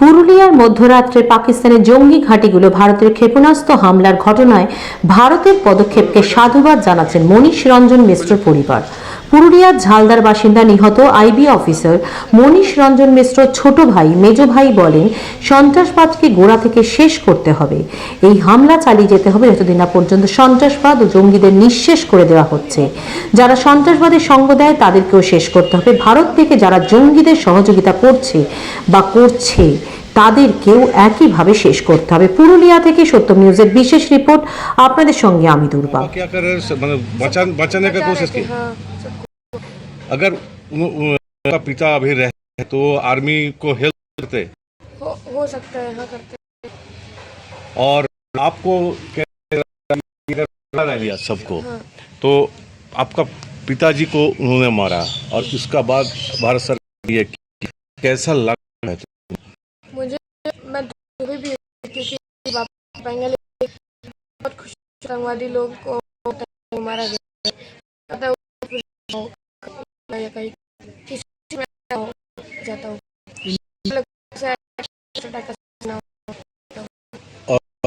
পুরুলিয়ার মধ্যরাত্রে পাকিস্তানের জঙ্গি ঘাঁটিগুলো ভারতের ক্ষেপণাস্ত্র হামলার ঘটনায় ভারতের পদক্ষেপকে সাধুবাদ জানাচ্ছেন মনীষ রঞ্জন মিশ্র পরিবার। পুরুলিয়ার ঝালদার বাসিন্দা নিহত আইবি অফিসার মনীষ রঞ্জন মিশ্র ছোট ভাই মেজ ভাই বলেন, সন্ত্রাসবাদকে গোড়া থেকে শেষ করতে হবে। এই হামলা চালিয়ে যেতে হবে যতদিন না পর্যন্ত সন্ত্রাসবাদ ও জঙ্গিদের নিঃশেষ করে দেওয়া হচ্ছে। যারা সন্ত্রাসবাদের সঙ্গ দেয়, তাদেরকেও শেষ করতে হবে। ভারত থেকে যারা জঙ্গিদের সহযোগিতা করছে বা করছে তাদেরকেও একইভাবে শেষ করতে হবে পুরুলিয়া থেকে সত্য নিউজের বিশেষ রিপোর্ট আপনাদের সঙ্গে আমি দুর্বা क्या कर रहे हैं मतलब बचा बचाने का कोशिश की हाँ अगर उन- उनका पिता अभी रहे तो आर्मी को हेल्प करते हो, हो सकता है हाँ करते हैं। और आपको क्या रह लिया सबको हाँ तो आपका पिताजी को उन्होंने मारा और उसका बाद भारत सरकार ये की। कैसा लगा है मुझे मैं दुखी भी क्योंकि वापस बहुत खुश आतंकवादी लोग को मारा गया। कहीं किसी में जाता हूँ।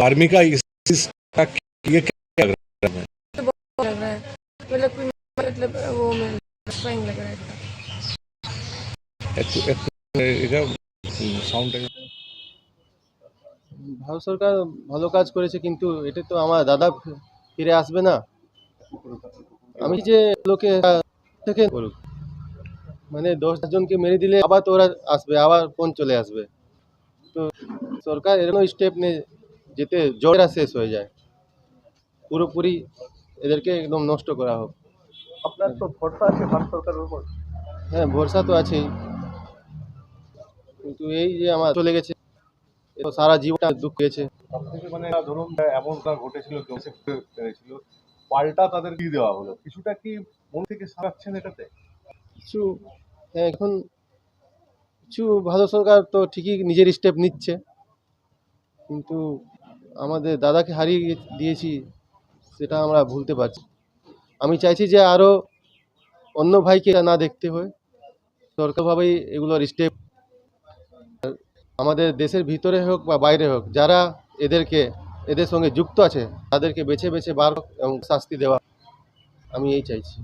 आर्मी का इस इस- का ये क्या लग रहा है? तो बहुत लग रहा है। मतलब मतलब वो में लग रहा है। ভারত সরকার ভালো কাজ করেছে কিন্তু এটা তো আমার দাদা ফিরে আসবে না। আমি যে লোকে থেকে করুক মানে দশ জনকে মেরে দিলে আবার তো ওরা আসবে আবার ফোন চলে আসবে। তো সরকার এরকম স্টেপ নিয়ে যেতে জোরেরা শেষ হয়ে যায়। পুরোপুরি এদেরকে একদম নষ্ট করা হোক। আপনার তো ভরসা আছে ভারত সরকারের উপর? হ্যাঁ ভরসা তো আছেই। কিন্তু এই যে আমার চলে গেছে সারা জীবনটা দুঃখ হয়েছে মানে ধরুন এমনটা ঘটেছিল পাল্টা তাদের দিয়ে দেওয়া হলো? কিছুটা কি মন থেকে সারাচ্ছেন এটাতে? কিছু হ্যাঁ, এখন কিছু ভালো সরকার তো ঠিকই নিজের স্টেপ নিচ্ছে কিন্তু আমাদের দাদাকে হারিয়ে দিয়েছি সেটা আমরা ভুলতে পারছি। আমি চাইছি যে আরও অন্য ভাইকে না দেখতে হয় সরকারভাবেই এগুলোর স্টেপ আমাদের দেশের ভিতরে হোক বা বাইরে হোক, যারা এদেরকে, এদের সঙ্গে যুক্ত আছে, তাদেরকে বেছে বেছে বার এবং শাস্তি দেওয়া আমি এই চাইছি।